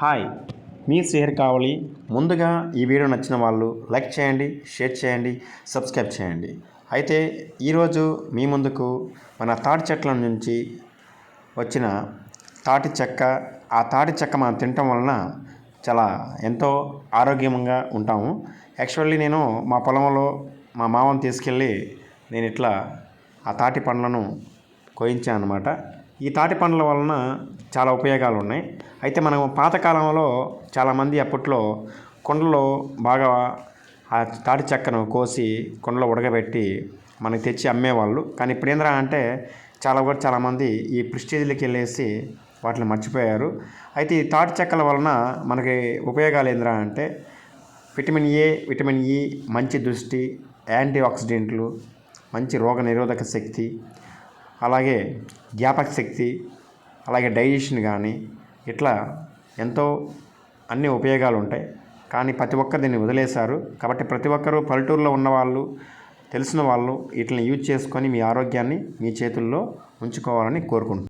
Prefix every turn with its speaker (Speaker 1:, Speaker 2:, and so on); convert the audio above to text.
Speaker 1: Hi మీ శ్రీహరి కావలి. ముందుగా ఈ video నచ్చిన వాళ్ళు లైక్ చేయండి షేర్ చేయండి సబ్స్క్రైబ్ చేయండి. అయితే ఈరోజు మీ ముందుకు మన తాటి చెట్ల నుంచి వచ్చిన తాటి చెక్క. ఆ తాటి చెక్క మనం తినటం వలన చాలా ఎంతో ఆరోగ్యంగా ఉంటాము. యాక్చువల్లీ నేను మా పొలంలో మా మామను తీసుకెళ్ళి నేను ఇట్లా ఆ తాటి పండ్లను కోయించాను అనమాట ఈ తాటి పండ్ల వలన చాలా ఉపయోగాలు ఉన్నాయి అయితే మనం పాతకాలంలో చాలామంది అప్పట్లో కొండలో బాగా ఆ తాటి చెక్కను కోసి కొండలో ఉడకబెట్టి మనకి తెచ్చి అమ్మేవాళ్ళు. కానీ ఇప్పుడు ఏంద్రా అంటే చాలా కూడా చాలామంది ఈ ప్రిస్టేజ్లకి వెళ్ళేసి వాటిని మర్చిపోయారు. అయితే ఈ తాటి చెక్కల వలన మనకి ఉపయోగాలు ఏంద్రా అంటే విటమిన్ ఏ విటమిన్ ఈ మంచి దృష్టి యాంటీ ఆక్సిడెంట్లు మంచి రోగ నిరోధక శక్తి అలాగే జ్ఞాపక శక్తి అలాగే డైజెషన్ కానీ ఇట్లా ఎంతో అన్ని ఉపయోగాలు ఉంటాయి కానీ ప్రతి ఒక్కరు దీన్ని వదిలేశారు. కాబట్టి ప్రతి ఒక్కరూ పల్లెటూరులో ఉన్నవాళ్ళు తెలిసిన వాళ్ళు వీటిని యూజ్ చేసుకొని మీ ఆరోగ్యాన్ని మీ చేతుల్లో ఉంచుకోవాలని కోరుకుంటున్నాను.